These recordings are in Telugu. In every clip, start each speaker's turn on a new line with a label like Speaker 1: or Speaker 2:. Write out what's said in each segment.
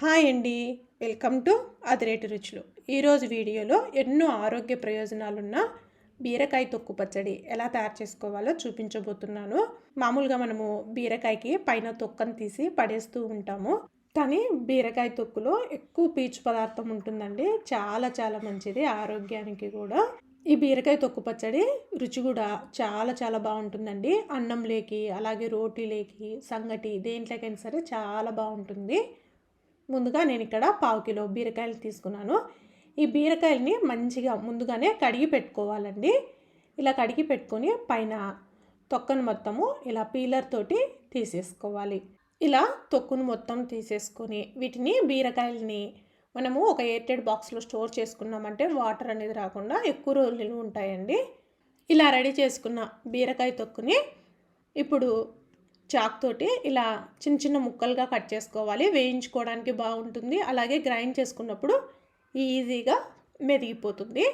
Speaker 1: హాయ్ అండి. వెల్కమ్ టు అదిరేటి రుచులు. ఈరోజు వీడియోలో ఎన్నో ఆరోగ్య ప్రయోజనాలున్న బీరకాయ తొక్కు పచ్చడి ఎలా తయారు చేసుకోవాలో చూపించబోతున్నాను. మామూలుగా మనము బీరకాయకి పైన తొక్కను తీసి పడేస్తూ ఉంటాము. కానీ బీరకాయ తొక్కులో ఎక్కువ పీచు పదార్థం ఉంటుందండి. చాలా చాలా మంచిది ఆరోగ్యానికి కూడా. ఈ బీరకాయ తొక్కు పచ్చడి రుచి కూడా చాలా చాలా బాగుంటుందండి. అన్నంలోకి అలాగే రోటీలోకి సంగటి దేంట్లోకైనా సరే చాలా బాగుంటుంది. ముందుగా నేను ఇక్కడ పావు కిలో బీరకాయలు తీసుకున్నాను. ఈ బీరకాయలని మంచిగా ముందుగానే కడిగి పెట్టుకోవాలండి. ఇలా కడిగి పెట్టుకొని పైన తొక్కను మొత్తము ఇలా పీలర్ తోటి తీసేసుకోవాలి. ఇలా తొక్కును మొత్తం తీసేసుకొని వీటిని బీరకాయలని మనము ఒక ఎయిర్టెడ్ బాక్స్లో స్టోర్ చేసుకున్నామంటే వాటర్ అనేది రాకుండా ఎక్కువ రోజులు ఉంటాయండి. ఇలా రెడీ చేసుకున్న బీరకాయ తొక్కుని ఇప్పుడు చాక్ తోటి ఇలా చిన్న చిన్న ముక్కలుగా కట్ చేసుకోవాలి. వేయించుకోవడానికి బాగుంటుంది. అలాగే గ్రైండ్ చేసుకున్నప్పుడు ఈజీగా మెదిగిపోతుంది.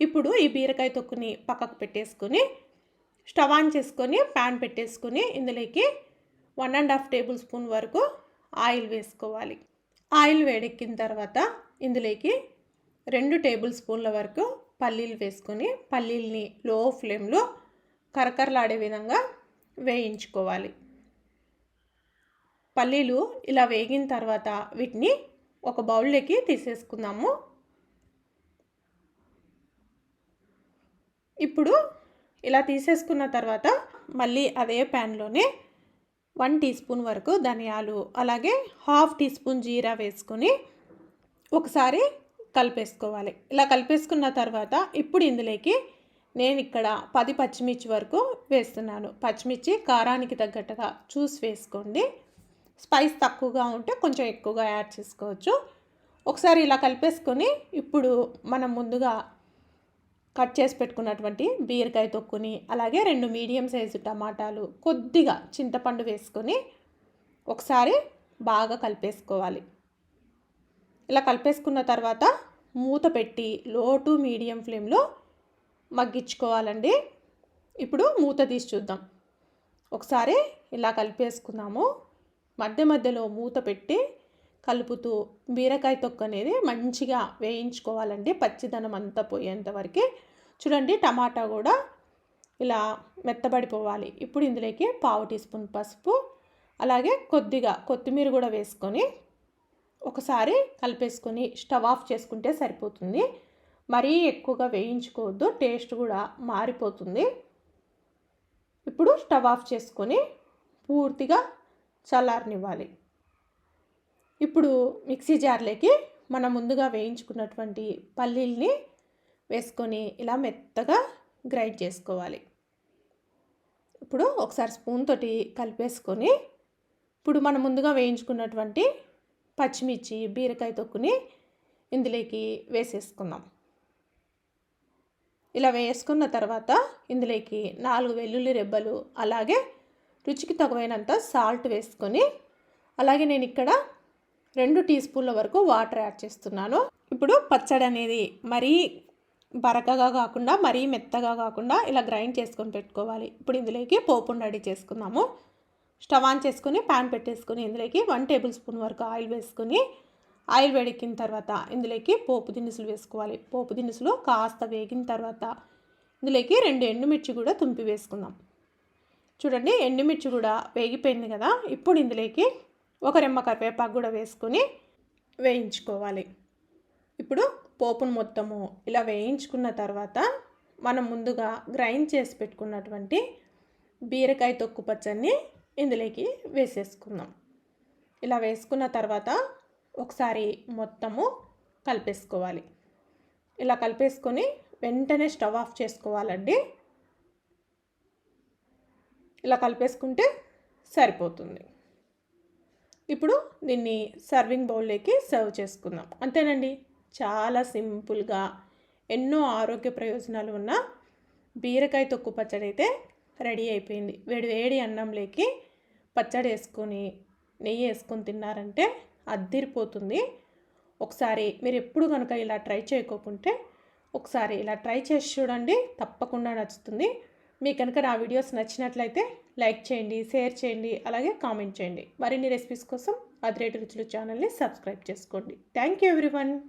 Speaker 1: ఇప్పుడు ఈ బీరకాయ తొక్కుని పక్కకు పెట్టేసుకొని స్టవ్ ఆన్ చేసుకొని ప్యాన్ పెట్టేసుకొని ఇందులోకి one and half tablespoon వరకు ఆయిల్ వేసుకోవాలి. ఆయిల్ వేడెక్కిన తర్వాత ఇందులోకి రెండు టేబుల్ స్పూన్ల వరకు పల్లీలు వేసుకొని పల్లీల్ని లో ఫ్లేమ్లో కరకరలాడే విధంగా వేయించుకోవాలి. పల్లీలు ఇలా వేగిన తర్వాత వీటిని ఒక బౌల్లోకి తీసేసుకుందాము. ఇప్పుడు ఇలా తీసేసుకున్న తర్వాత మళ్ళీ అదే ప్యాన్లోనే వన్ టీ స్పూన్ వరకు ధనియాలు అలాగే హాఫ్ టీ స్పూన్ జీరా వేసుకొని ఒకసారి కలిపేసుకోవాలి. ఇలా కలిపేసుకున్న తర్వాత ఇప్పుడు ఇందులోకి నేను ఇక్కడ పది పచ్చిమిర్చి వరకు వేస్తున్నాను. పచ్చిమిర్చి కారానికి తగ్గట్టుగా చూసి వేసుకోండి. స్పైస్ తక్కువగా ఉంటే కొంచెం ఎక్కువగా యాడ్ చేసుకోవచ్చు. ఒకసారి ఇలా కలిపేసుకొని ఇప్పుడు మనం ముందుగా కట్ చేసి పెట్టుకున్నటువంటి బీరకాయ తొక్కుని అలాగే రెండు మీడియం సైజు టమాటాలు కొద్దిగా చింతపండు వేసుకొని ఒకసారి బాగా కలిపేసుకోవాలి. ఇలా కలిపేసుకున్న తర్వాత మూత పెట్టి లో టు మీడియం ఫ్లేమ్లో మగ్గించుకోవాలండి. ఇప్పుడు మూత తీసి చూద్దాం. ఒకసారి ఇలా కలిపేసుకున్నాము. మధ్య మధ్యలో మూత పెట్టి కలుపుతూ బీరకాయ తొక్క అనేది మంచిగా వేయించుకోవాలండి. పచ్చిదనం అంతా పోయేంత వరకు. చూడండి టమాటా కూడా ఇలా మెత్తబడిపోవాలి. ఇప్పుడు ఇందులోకి పావు టీ స్పూన్ పసుపు అలాగే కొద్దిగా కొత్తిమీర కూడా వేసుకొని ఒకసారి కలిపేసుకొని స్టవ్ ఆఫ్ చేసుకుంటే సరిపోతుంది. మరీ ఎక్కువగా వేయించుకోవద్దు టేస్ట్ కూడా మారిపోతుంది. ఇప్పుడు స్టవ్ ఆఫ్ చేసుకొని పూర్తిగా చల్లారనివ్వాలి. ఇప్పుడు మిక్సీ జార్లోకి మనం ముందుగా వేయించుకున్నటువంటి పల్లీల్ని వేసుకొని ఇలా మెత్తగా గ్రైండ్ చేసుకోవాలి. ఇప్పుడు ఒకసారి స్పూన్ తోటి కలిపేసుకొని ఇప్పుడు మనం ముందుగా వేయించుకున్నటువంటి పచ్చిమిర్చి బీరకాయ తొక్కుని ఇందులోకి వేసేసుకుందాం. ఇలా వేసుకున్న తర్వాత ఇందులోకి నాలుగు వెల్లుల్లి రెబ్బలు అలాగే రుచికి తగువైనంత సాల్ట్ వేసుకొని అలాగే నేను ఇక్కడ రెండు టీ స్పూన్ల వరకు వాటర్ యాడ్ చేస్తున్నాను. ఇప్పుడు పచ్చడి అనేది మరీ బరకగా కాకుండా మరీ మెత్తగా కాకుండా ఇలా గ్రైండ్ చేసుకొని పెట్టుకోవాలి. ఇప్పుడు ఇందులోకి పోపును రెడీ చేసుకుందాము. స్టవ్ ఆన్ చేసుకుని ప్యాన్ పెట్టేసుకుని ఇందులోకి వన్ టేబుల్ స్పూన్ వరకు ఆయిల్ వేసుకొని ఆయిల్ వేడెక్కిన తర్వాత ఇందులోకి పోపు దినుసులు వేసుకోవాలి. పోపు దినుసులు కాస్త వేగిన తర్వాత ఇందులోకి రెండు ఎండుమిర్చి కూడా తుంపి వేసుకుందాం. చూడండి ఎండుమిర్చి కూడా వేగిపోయింది కదా ఇప్పుడు ఇందులోకి ఒక రెమ్మ కరివేపాకు కూడా వేసుకొని వేయించుకోవాలి. ఇప్పుడు పోపును మొత్తము ఇలా వేయించుకున్న తర్వాత మనం ముందుగా గ్రైండ్ చేసి పెట్టుకున్నటువంటి బీరకాయ తొక్కు పచ్చడిని ఇందులోకి వేసేసుకుందాం. ఇలా వేసుకున్న తర్వాత ఒకసారి మొత్తము కలిపేసుకోవాలి. ఇలా కలిపేసుకొని వెంటనే స్టవ్ ఆఫ్ చేసుకోవాలండి. ఇలా కలిపేసుకుంటే సరిపోతుంది. ఇప్పుడు దీన్ని సర్వింగ్ బౌల్లోకి సర్వ్ చేసుకుందాం. అంతేనండి చాలా సింపుల్గా ఎన్నో ఆరోగ్య ప్రయోజనాలు ఉన్న బీరకాయ తొక్కు పచ్చడి అయితే రెడీ అయిపోయింది. వేడి వేడి అన్నంలోకి పచ్చడి వేసుకొని నెయ్యి వేసుకొని తిన్నారంటే అద్దిరిపోతుంది. ఒకసారి మీరు ఎప్పుడు కనుక ఇలా ట్రై చేయకోకుంటే ఒకసారి ఇలా ట్రై చేసి చూడండి తప్పకుండా నచ్చుతుంది. మీకు కనుక నా వీడియోస్ నచ్చినట్లయితే లైక్ చేయండి షేర్ చేయండి అలాగే కామెంట్ చేయండి. మరిన్ని రెసిపీస్ కోసం అదిరేటు రుచులు ఛానల్ని సబ్స్క్రైబ్ చేసుకోండి. Thank you everyone